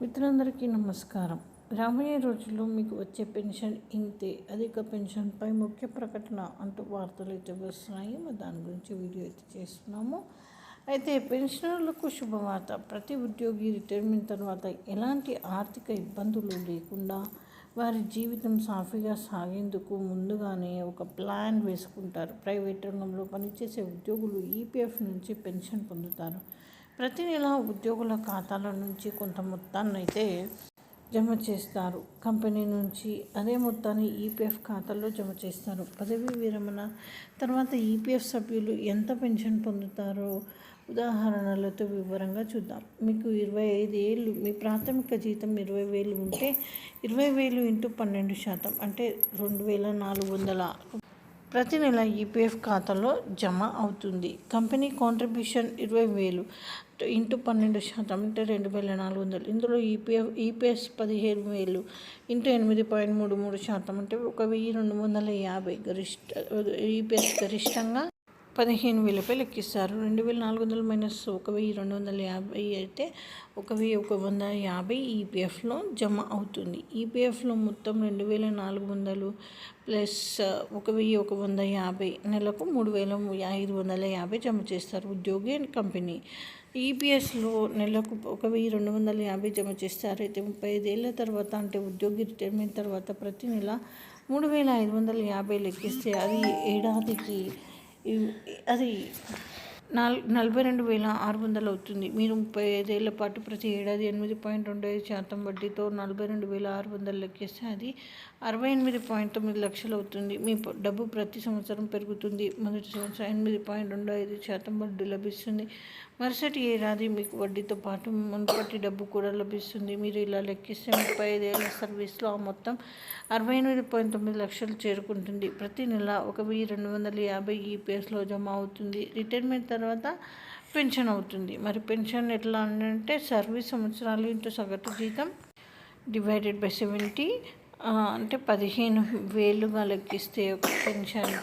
మిత్రులందరికీ నమస్కారం. రాబోయే రోజుల్లో మీకు వచ్చే పెన్షన్ ఇంతే అధిక పెన్షన్పై ముఖ్య ప్రకటన అంటూ వార్తలు అయితే వస్తున్నాయి. మరి దాని గురించి వీడియో అయితే చేస్తున్నాము. అయితే పెన్షనర్లకు శుభవార్త. ప్రతి ఉద్యోగి రిటైర్మెంట్ తర్వాత ఎలాంటి ఆర్థిక ఇబ్బందులు లేకుండా వారి జీవితం సాఫీగా సాగేందుకు ముందుగానే ఒక ప్లాన్ వేసుకుంటారు. ప్రైవేట్ రంగంలో పనిచేసే ఉద్యోగులు ఈపీఎఫ్ నుంచి పెన్షన్ పొందుతారు. ప్రతి నెల ఉద్యోగుల ఖాతాల నుంచి కొంత మొత్తాన్ని అయితే జమ చేస్తారు. కంపెనీ నుంచి అదే మొత్తాన్ని ఈపీఎఫ్ ఖాతాలో జమ చేస్తారు. పదవీ విరమణ తర్వాత ఈపీఎఫ్ సభ్యులు ఎంత పెన్షన్ పొందుతారో ఉదాహరణలతో వివరంగా చూద్దాం. మీకు ఇరవై ఐదు ఏళ్ళు మీ ప్రాథమిక జీతం ఇరవై వేలు ఉంటే ఇరవై వేలు ఇంటూ పన్నెండు శాతం అంటే రెండు వేల నాలుగు వందల ప్రతి నెల ఈపీఎఫ్ ఖాతాలో జమ అవుతుంది. కంపెనీ కాంట్రిబ్యూషన్ ఇరవై వేలు ఇంటూ పన్నెండు శాతం అంటే రెండు వేల నాలుగు వందలు. ఇందులో ఈపీఎఫ్ ఈపీఎస్ పదిహేను వేలు ఇంటూ ఎనిమిది పాయింట్ మూడు మూడు శాతం అంటే ఒక వెయ్యి రెండు వందల యాభై గరిష్ట ఈపీఎస్ గరిష్టంగా పదిహేను వేలపై లెక్కిస్తారు. రెండు వేల నాలుగు వందల మైనస్ ఒక వెయ్యి రెండు వందల యాభై అయితే ఒక వెయ్యి ఒక వంద యాభై ఈపీఎఫ్లో జమ అవుతుంది. ఈపీఎఫ్లో మొత్తం రెండు వేల నాలుగు వందలు ప్లస్ ఒక వెయ్యి ఒక వంద యాభై నెలకు మూడు వేల ఐదు వందల యాభై జమ చేస్తారు ఉద్యోగి అండ్ కంపెనీ. ఈపీఎస్లో నెలకు ఒక వెయ్యి రెండు వందల యాభై జమ చేస్తారు. అయితే ముప్పై ఐదేళ్ళ తర్వాత అంటే ఉద్యోగి రిటైర్మెంట్ తర్వాత ప్రతి నెల మూడు వేల ఐదు వందల యాభై లెక్కిస్తే అది ఏడాదికి అది నాల్ నలభై రెండు వేల ఆరు వందలు అవుతుంది. మీరు ముప్పై ఐదేళ్ళ పాటు ప్రతి ఏడాది ఎనిమిది పాయింట్ రెండు ఐదు శాతం వడ్డీతో నలభై రెండు వేల ఆరు వందలు లెక్కిస్తే అది అరవై ఎనిమిది పాయింట్ తొమ్మిది లక్షలు అవుతుంది. మీ డబ్బు ప్రతి సంవత్సరం పెరుగుతుంది. మొదటి సంవత్సరం ఎనిమిది పాయింట్ రెండు ఐదు శాతం వడ్డీ లభిస్తుంది. మరుసటి ఏడాది మీకు వడ్డీతో పాటు మునుపటి డబ్బు కూడా లభిస్తుంది. మీరు ఇలా లెక్కిస్తే ముప్పై ఐదేళ్ళ సర్వీస్లో ఆ మొత్తం అరవై ఎనిమిది పాయింట్ తొమ్మిది లక్షలు చేరుకుంటుంది. ప్రతి నెల ఒక వెయ్యి రెండు వందల యాభై ఈపీఎస్లో జమ అవుతుంది. రిటైర్మెంట్ తర్వాత పెన్షన్ అవుతుంది. మరి పెన్షన్ ఎట్లా అంటే సర్వీస్ సంవత్సరాలు ఇంటూ సగటు జీతం డివైడెడ్ బై సెవెంటీ అంటే పదిహేను వేలుగా లెక్కిస్తే ఒక పెన్షన్.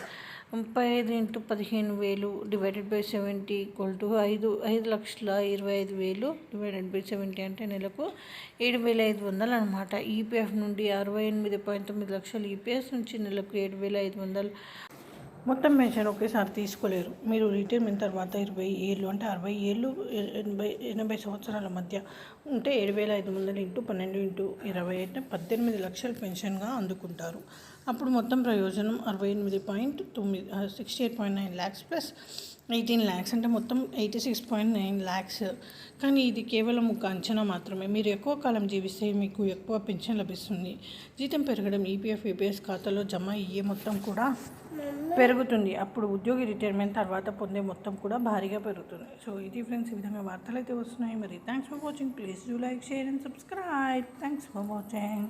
ముప్పై ఐదు ఇంటూ పదిహేను వేలు divided by seventy equal to ఐదు ఐదు లక్షల ఇరవై ఐదు వేలు డివైడెడ్ బై సెవెంటీ అంటే నెలకు ఏడు వేల ఐదు వందలు అనమాట ఈపీఎఫ్ నుండి అరవై ఎనిమిది పాయింట్ తొమ్మిది లక్షలు ఈపీఎఫ్ నుంచి నెలకు ఏడు వేల ఐదు వందలు మొత్తం పెన్షన్ ఒకేసారి తీసుకోలేరు. మీరు రిటైర్మెంట్ తర్వాత ఇరవై ఏళ్ళు అంటే అరవై ఏళ్ళు ఎనభై ఎనభై సంవత్సరాల మధ్య ఉంటే ఏడు వేల ఐదు వందలు ఇంటూ పన్నెండు ఇంటూ ఇరవై అంటే పద్దెనిమిది లక్షల పెన్షన్గా అందుకుంటారు. అప్పుడు మొత్తం ప్రయోజనం అరవై ఎనిమిది పాయింట్ తొమ్మిది sixty eight point nine lakhs plus eighteen lakhs అంటే మొత్తం eighty six point nine lakhs కానీ ఇది కేవలం ఒక అంచనా మాత్రమే. మీరు ఎక్కువ కాలం జీవిస్తే మీకు ఎక్కువ పెన్షన్ లభిస్తుంది. జీతం పెరగడం ఈపీఎఫ్ ఈపీఎస్ ఖాతాలో జమ అయ్యే మొత్తం కూడా పెరుగుతుంది. అప్పుడు ఉద్యోగి రిటైర్మెంట్ తర్వాత పొందే మొత్తం కూడా భారీగా పెరుగుతుంది. సో ఇది ఫ్రెండ్స్ ఈ విధంగా వార్తలు అయితే వస్తున్నాయి. మరి thanks for watching. Please do like share and subscribe. Thanks for watching.